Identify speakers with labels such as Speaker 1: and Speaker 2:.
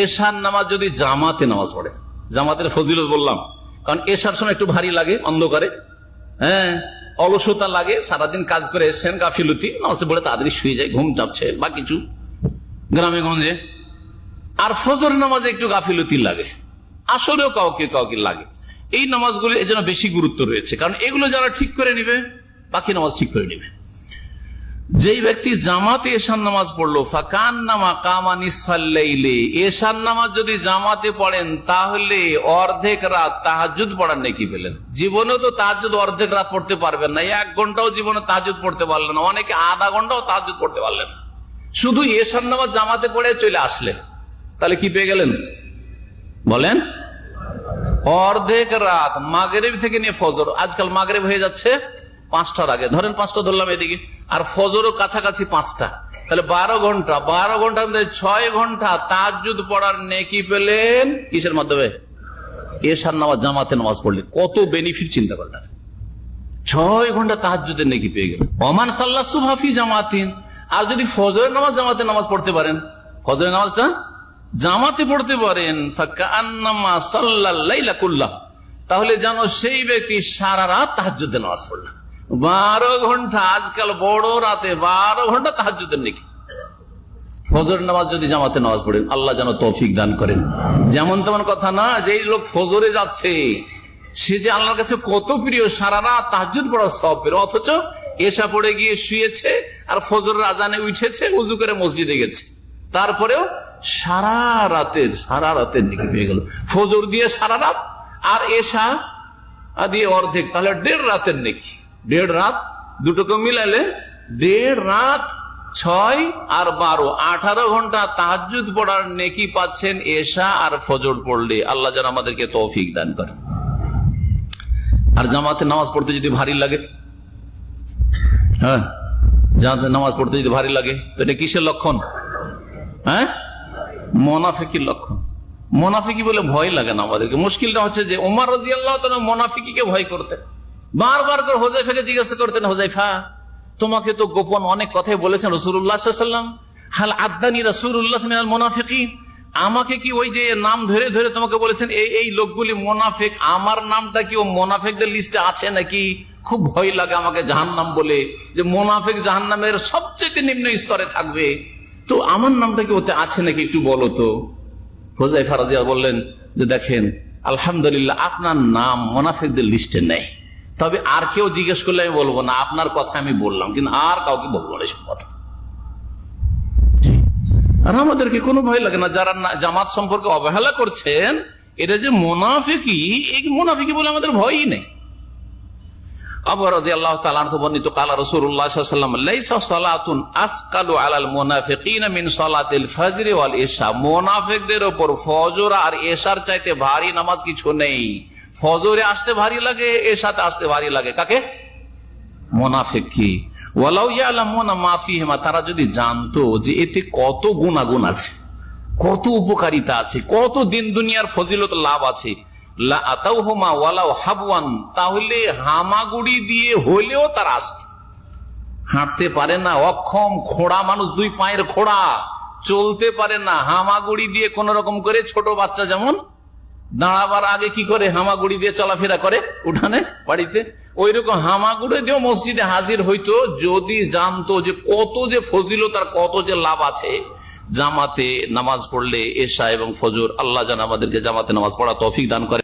Speaker 1: এশার নামাজ যদি জামাতে নামাজ পড়ে, জামাতের ফজিলত বললাম, কারণ এশার সময় একটু ভারী লাগে, অন্ধকারে হ্যাঁ অলসতা লাগে, সারাদিন কাজ করে এসছেন গাফিলতি, নামাজটা পড়ে তাড়াতাড়ি শুয়ে যায়, ঘুম চাপছে, বা কিছু। গ্রামে গঞ্জে। আর ফজর নামাজে একটু গাফিলতি লাগে। আসলেও কাউকে কাউকে লাগে। এই নামাজগুলো এর বেশি গুরুত্ব রয়েছে, কারণ এগুলো যারা ঠিক করে নিবে, বাকি নামাজ ঠিক করে নিবে। যেই ব্যক্তি জামাতে এশান নামাজ পড়ল ফাকান নামা কামা নিসফাল্লাইলে এশান নামাজ যদি জামাতে পড়েন, তাহলে অর্ধেক রাত তাহাজুদ পড়ার নাকি পেলেন। জীবনেও তো তাহাজুদ অর্ধেক রাত পড়তে পারবেন না। এক ঘন্টাও জীবনে তাহাজুদ পড়তে পারলেন না। অনেকে আধা ঘন্টাও তাহাজুদ পড়তে পারলেন না। শুধু এশান নামাজ জামাতে পড়ে চলে আসলেন। তাহলে কি পেয়ে গেলেন? বলেন, অর্ধেক রাত মাগরেব থেকে নিয়ে ফজর। আজকাল মাগরেব হয়ে যাচ্ছে। পাঁচটার আগে। ধরেন পাঁচটা ধরলাম এদিকে। আর ফজরও কাছাকাছি পাঁচটা। তাহলে বারো ঘণ্টা। বারো ঘণ্টার মধ্যে ছয় ঘণ্টা তাজুদ পড়ার নেকি পেলেন কিসের মাধ্যমে? এশার নামাজ জামাতে নামাজ পড়লে কত বেনিফিট চিন্তা করেন ছয় ঘণ্টা তাহাজুদের নেকি পেয়ে গেলেন। অমান সাল্লা সুহাফি জামাতিন। আর যদি ফজরের নামাজ জামাতে নামাজ পড়তে পারেন। ফজরের নামাজটা জামাতে পড়তে পারেন। তাহলে যেন সেই ব্যক্তি সারা রাত তাহাজুদের নামাজ পড়ল বারো ঘণ্টা, আজকাল বড় রাতে বারো ঘণ্টা তাহাজুদের নাকি। ফজর নামাজ যদি জামাতে নামাজ পড়েন, আল্লাহ যেন তৌফিক দান করেন। যেমন তেমন কথা না যে লোক ফজরে যাচ্ছে, সে যে আল্লাহর কাছে কত প্রিয়, সারা রাত তাহাজুদ পড়া সব পের অথচ এসা পড়ে গিয়ে শুয়েছে আর ফজর আজানে উঠেছে, উজু করে মসজিদে গেছে। তারপরেও সারা রাতের সারা রাতের নাকি পেয়ে গেল। ফজর দিয়ে সারা রাত, আর এসা দিয়ে অর্ধেক, তাহলে দেড় রাতের নাকি। দেড় রাত দুটোকে মিলালে দেড় রাত ছয় আর বারো। আঠারো ঘণ্টা তাহাজুদ পড়ার নেকি পাচ্ছেন এশা আর ফজর পড়লে। আল্লাহ যেন আমাদেরকে তৌফিক দান করে আর জামাতে নামাজ পড়তে যদি ভারী লাগে? হ্যাঁ জামাতে নামাজ পড়তে যদি ভারী লাগে, তো এটা কিসের লক্ষণ? হ্যাঁ? মোনাফিকির লক্ষণ। মোনাফিকি বলে ভয় লাগে না আমাদেরকে। মুশকিলটা হচ্ছে যে উমার রাজি আল্লাহ মোনাফিকিকে ভয় করতেন। বারবার করে হোজাইফাকে জিজ্ঞাসা করতেন হোজাইফা তোমাকে তো গোপন অনেক কথাই বলেছেন রসুল্লাহাম হাল আদানি রসুল্লাহ মিনাল মোনাফিকি আমাকে কি ওই যে নাম ধরে ধরে তোমাকে বলেছেন, এই এই লোকগুলি মোনাফেক, আমার নামটা কি ও মোনাফেকদের লিস্টে আছে নাকি? খুব ভয় লাগে আমাকে জাহান্নাম বলে, যে মোনাফেক জাহান্নামের সবচেয়ে নিম্ন স্তরে থাকবে। তো আমার নামটা কি ওতে আছে নাকি একটু বলো তো? হোজাই ফারাজিয়া বললেন যে, দেখেন, আলহামদুলিল্লাহ আপনার নাম মোনাফেকদের লিস্টে নেই। তবে আর কেউ জিজ্ঞেস করলে আমি বলব না, আপনার কথা আমি বললাম, কিন্তু আর কাউকে বলব না এসব কথা। আর আমাদেরকে কোনো ভয় লাগে না, যারা জামাত সম্পর্কে অবহেলা করছেন এটা যে মোনাফিকি এই মোনাফিকি বলে আমাদের ভয়ই নেই। আবু রাজি আল্লাহ উপর ফজর আর এশার চাইতে ভারী নামাজ কিছু নেই। ফজরে আসতে ভারী লাগে এর সাথে আসতে ভারী লাগে। কাকে? মোনাফেক কি তারা যদি জানতো যে এতে কত গুণাগুণ আছে, কত উপকারিতা আছে, কত দিন দুনিয়ার ফজিলত লাভ আছে তাহলে হামাগুড়ি দিয়ে হলেও তারা আসত। হাঁটতে পারে না, অক্ষম, খোড়া মানুষ, দুই পায়ের খোড়া। চলতে পারে না, হামাগুড়ি দিয়ে কোন রকম করে ছোট বাচ্চা যেমন দাঁড়াবার আগে কি করে? হামাগুড়ি দিয়ে চলাফেরা করে উঠানে, বাড়িতে? ওই রকম হামাগুড়ি দিয়েও মসজিদে হাজির হইতো, যদি জানতো যে কত যে ফজিল তার কত যে লাভ আছে। জামাতে নামাজ পড়লে এশা এবং ফজর, আল্লাহ যেন আমাদেরকে জামাতে নামাজ পড়া তফিক দান করে।